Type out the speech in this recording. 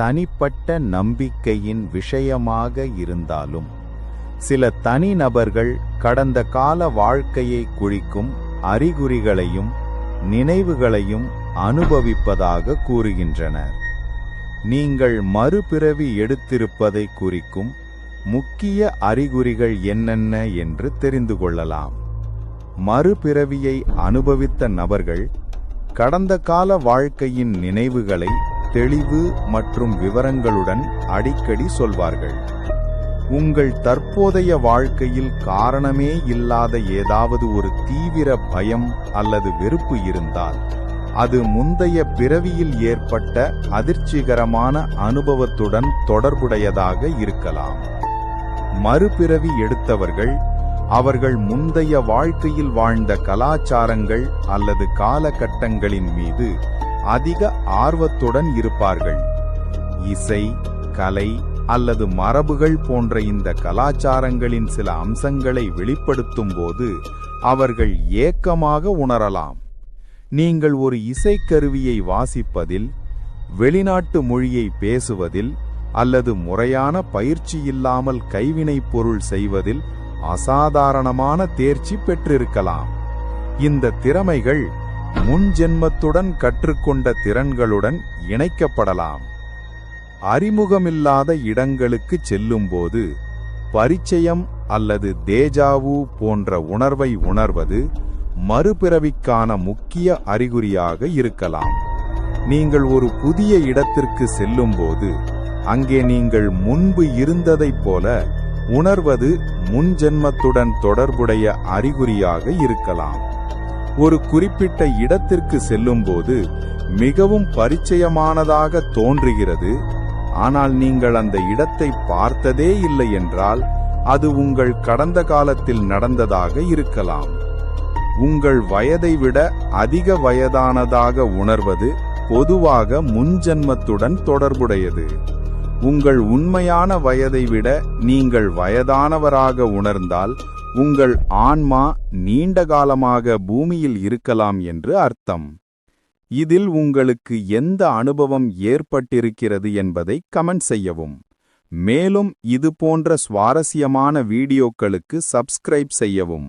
தனிப்பட்ட நம்பிக்கையின் விஷயமாக இருந்தாலும் சில தனிநபர்கள் கடந்த கால வாழ்க்கையை குறிக்கும் அறிகுறிகளையும் நினைவுகளையும் அனுபவிப்பதாக கூறுகின்றனர். நீங்கள் மறுபிறவி எடுத்திருப்பதை குறிக்கும் முக்கிய அறிகுறிகள் என்னென்ன என்று தெரிந்து கொள்ளலாம். மறுபிறவியை அனுபவித்த நபர்கள் கடந்த கால வாழ்க்கையின் நினைவுகளை தெளிவு மற்றும் விவரங்களுடன் அடிக்கடி சொல்வார்கள். உங்கள் தற்போதைய வாழ்க்கையில் காரணமே இல்லாத ஏதாவது ஒரு தீவிர பயம் அல்லது வெறுப்பு இருந்தால் அது முந்தைய பிறவியில் ஏற்பட்ட அதிர்ச்சிகரமான அனுபவத்துடன் தொடர்புடையதாக இருக்கலாம். மறுபிறவி எடுத்தவர்கள் அவர்கள் முந்தைய வாழ்க்கையில் வாழ்ந்த கலாச்சாரங்கள் அல்லது காலகட்டங்களின் மீது அதிக ஆர்வத்துடன் இருப்பார்கள். இசை கலை அல்லது மரபுகள் போன்ற இந்த கலாச்சாரங்களின் சில அம்சங்களை வெளிப்படுத்தும் போது அவர்கள் ஏக்கமாக உணரலாம். நீங்கள் ஒரு இசைக்கருவியை வாசிப்பதில் வெளிநாட்டு மொழியை பேசுவதில் அல்லது முறையான பயிற்சி இல்லாமல் கைவினைப் பொருள் செய்வதில் அசாதாரணமான தேர்ச்சி பெற்றிருக்கலாம். இந்த திறமைகள் முன்ஜென்மத்துடன் கற்றுக்கொண்ட திறன்களுடன் இணைக்கப்படலாம். அறிமுகமில்லாத இடங்களுக்கு செல்லும்போது பரிச்சயம் அல்லது தேஜாவு போன்ற உணர்வை உணர்வது மறுபிறவிக்கான முக்கிய அறிகுறியாக இருக்கலாம். நீங்கள் ஒரு புதிய இடத்திற்கு செல்லும்போது அங்கே நீங்கள் முன்பு இருந்ததைப் போல உணர்வது முன்ஜென்மத்துடன் தொடர்புடைய அறிகுறியாக இருக்கலாம். ஒரு குறிப்பிட்ட இடத்திற்கு செல்லும்போது மிகவும் பரிச்சயமானதாக தோன்றுகிறது. ஆனால் நீங்கள் அந்த இடத்தை பார்த்ததே இல்லை என்றால் அது உங்கள் கடந்த காலத்தில் நடந்ததாக இருக்கலாம். உங்கள் வயதை விட அதிக வயதானதாக உணர்வது பொதுவாக முன்ஜன்மத்துடன் தொடர்புடையது. உங்கள் உண்மையான வயதை விட நீங்கள் வயதானவராக உணர்ந்தால் உங்கள் ஆன்மா நீண்ட காலமாக பூமியில் இருக்கலாம் என்று அர்த்தம். இதில் உங்களுக்கு எந்த அனுபவம் ஏற்பட்டிருக்கிறது என்பதை கமெண்ட் செய்யவும். மேலும் இது போன்ற சுவாரஸ்யமான வீடியோக்களுக்கு சப்ஸ்கிரைப் செய்யவும்.